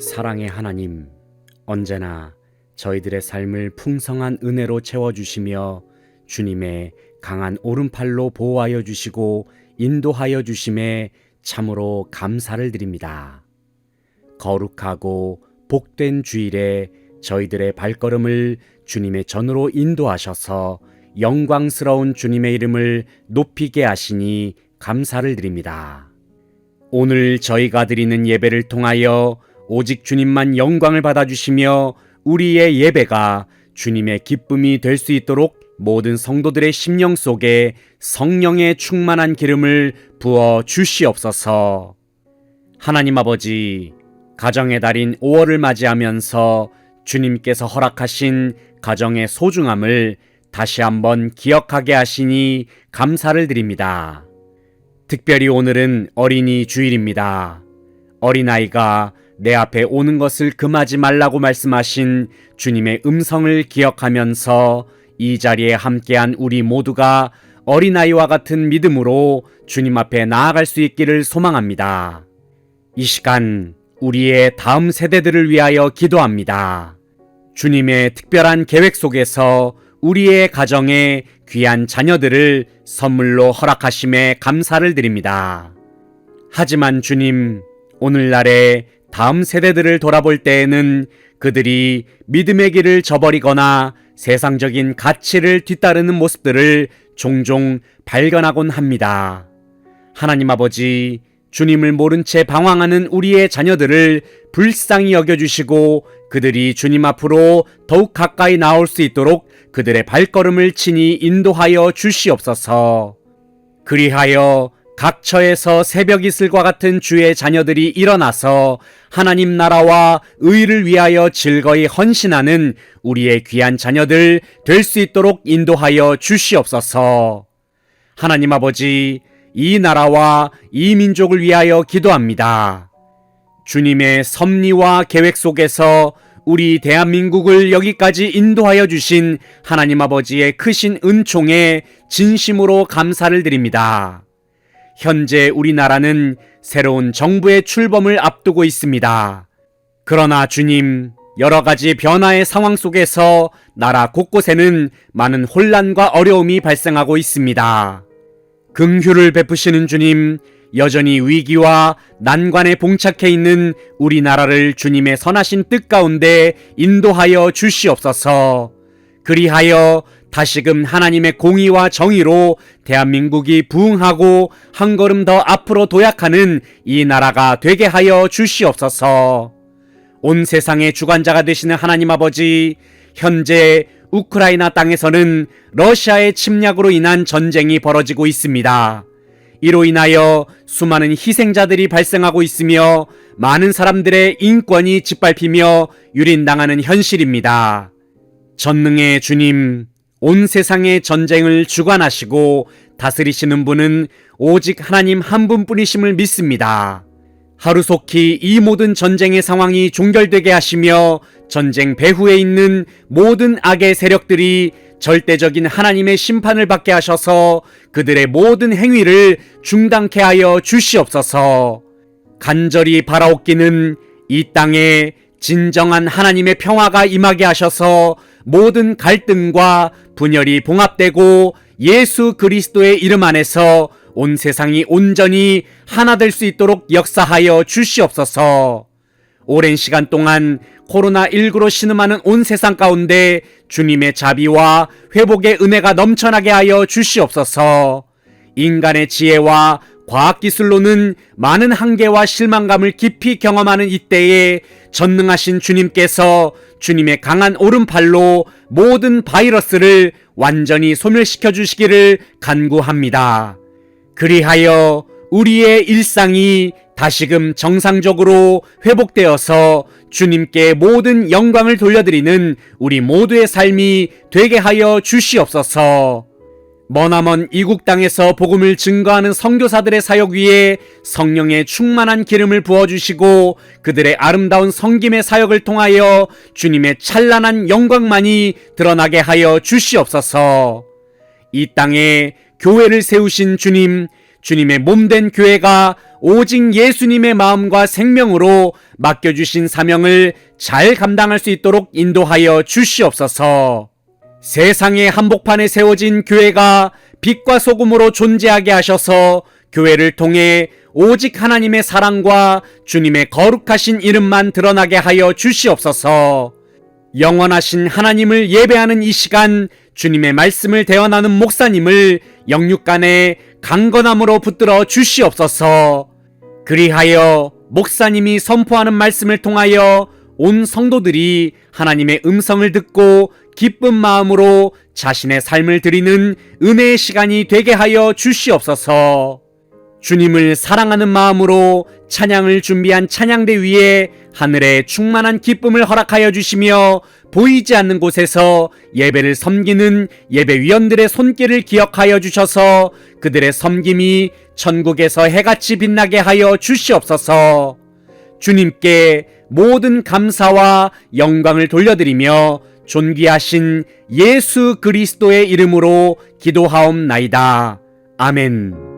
사랑의 하나님, 언제나 저희들의 삶을 풍성한 은혜로 채워주시며 주님의 강한 오른팔로 보호하여 주시고 인도하여 주심에 참으로 감사를 드립니다. 거룩하고 복된 주일에 저희들의 발걸음을 주님의 전으로 인도하셔서 영광스러운 주님의 이름을 높이게 하시니 감사를 드립니다. 오늘 저희가 드리는 예배를 통하여 오직 주님만 영광을 받아주시며 우리의 예배가 주님의 기쁨이 될 수 있도록 모든 성도들의 심령 속에 성령의 충만한 기름을 부어 주시옵소서. 하나님 아버지, 가정의 달인 5월을 맞이하면서 주님께서 허락하신 가정의 소중함을 다시 한번 기억하게 하시니 감사를 드립니다. 특별히 오늘은 어린이 주일입니다. 어린아이가 내 앞에 오는 것을 금하지 말라고 말씀하신 주님의 음성을 기억하면서 이 자리에 함께한 우리 모두가 어린아이와 같은 믿음으로 주님 앞에 나아갈 수 있기를 소망합니다. 이 시간 우리의 다음 세대들을 위하여 기도합니다. 주님의 특별한 계획 속에서 우리의 가정에 귀한 자녀들을 선물로 허락하심에 감사를 드립니다. 하지만 주님, 오늘날의 다음 세대들을 돌아볼 때에는 그들이 믿음의 길을 저버리거나 세상적인 가치를 뒤따르는 모습들을 종종 발견하곤 합니다. 하나님 아버지, 주님을 모른 채 방황하는 우리의 자녀들을 불쌍히 여겨주시고 그들이 주님 앞으로 더욱 가까이 나올 수 있도록 그들의 발걸음을 친히 인도하여 주시옵소서. 그리하여 각 처에서 새벽 이슬과 같은 주의 자녀들이 일어나서 하나님 나라와 의를 위하여 즐거이 헌신하는 우리의 귀한 자녀들 될 수 있도록 인도하여 주시옵소서. 하나님 아버지, 이 나라와 이 민족을 위하여 기도합니다. 주님의 섭리와 계획 속에서 우리 대한민국을 여기까지 인도하여 주신 하나님 아버지의 크신 은총에 진심으로 감사를 드립니다. 현재 우리나라는 새로운 정부의 출범을 앞두고 있습니다. 그러나 주님, 여러 가지 변화의 상황 속에서 나라 곳곳에는 많은 혼란과 어려움이 발생하고 있습니다. 긍휼을 베푸시는 주님, 여전히 위기와 난관에 봉착해 있는 우리나라를 주님의 선하신 뜻 가운데 인도하여 주시옵소서. 그리하여 다시금 하나님의 공의와 정의로 대한민국이 부흥하고 한 걸음 더 앞으로 도약하는 이 나라가 되게 하여 주시옵소서. 온 세상의 주관자가 되시는 하나님 아버지, 현재 우크라이나 땅에서는 러시아의 침략으로 인한 전쟁이 벌어지고 있습니다. 이로 인하여 수많은 희생자들이 발생하고 있으며 많은 사람들의 인권이 짓밟히며 유린당하는 현실입니다. 전능의 주님, 온 세상의 전쟁을 주관하시고 다스리시는 분은 오직 하나님 한 분뿐이심을 믿습니다. 하루속히 이 모든 전쟁의 상황이 종결되게 하시며 전쟁 배후에 있는 모든 악의 세력들이 절대적인 하나님의 심판을 받게 하셔서 그들의 모든 행위를 중단케 하여 주시옵소서. 간절히 바라옵기는 이 땅에 진정한 하나님의 평화가 임하게 하셔서 모든 갈등과 분열이 봉합되고 예수 그리스도의 이름 안에서 온 세상이 온전히 하나 될 수 있도록 역사하여 주시옵소서. 오랜 시간 동안 코로나19로 신음하는 온 세상 가운데 주님의 자비와 회복의 은혜가 넘쳐나게 하여 주시옵소서. 인간의 지혜와 과학기술로는 많은 한계와 실망감을 깊이 경험하는 이때에 전능하신 주님께서 주님의 강한 오른팔로 모든 바이러스를 완전히 소멸시켜 주시기를 간구합니다. 그리하여 우리의 일상이 다시금 정상적으로 회복되어서 주님께 모든 영광을 돌려드리는 우리 모두의 삶이 되게 하여 주시옵소서. 머나먼 이국 땅에서 복음을 증거하는 선교사들의 사역 위에 성령의 충만한 기름을 부어 주시고 그들의 아름다운 성김의 사역을 통하여 주님의 찬란한 영광만이 드러나게 하여 주시옵소서. 이 땅에 교회를 세우신 주님, 주님의 몸된 교회가 오직 예수님의 마음과 생명으로 맡겨주신 사명을 잘 감당할 수 있도록 인도하여 주시옵소서. 세상의 한복판에 세워진 교회가 빛과 소금으로 존재하게 하셔서 교회를 통해 오직 하나님의 사랑과 주님의 거룩하신 이름만 드러나게 하여 주시옵소서. 영원하신 하나님을 예배하는 이 시간 주님의 말씀을 대언하는 목사님을 영육간에 강건함으로 붙들어 주시옵소서. 그리하여 목사님이 선포하는 말씀을 통하여 온 성도들이 하나님의 음성을 듣고 기쁜 마음으로 자신의 삶을 드리는 은혜의 시간이 되게 하여 주시옵소서. 주님을 사랑하는 마음으로 찬양을 준비한 찬양대 위에 하늘의 충만한 기쁨을 허락하여 주시며 보이지 않는 곳에서 예배를 섬기는 예배위원들의 손길을 기억하여 주셔서 그들의 섬김이 천국에서 해같이 빛나게 하여 주시옵소서. 주님께 모든 감사와 영광을 돌려드리며 존귀하신 예수 그리스도의 이름으로 기도하옵나이다. 아멘.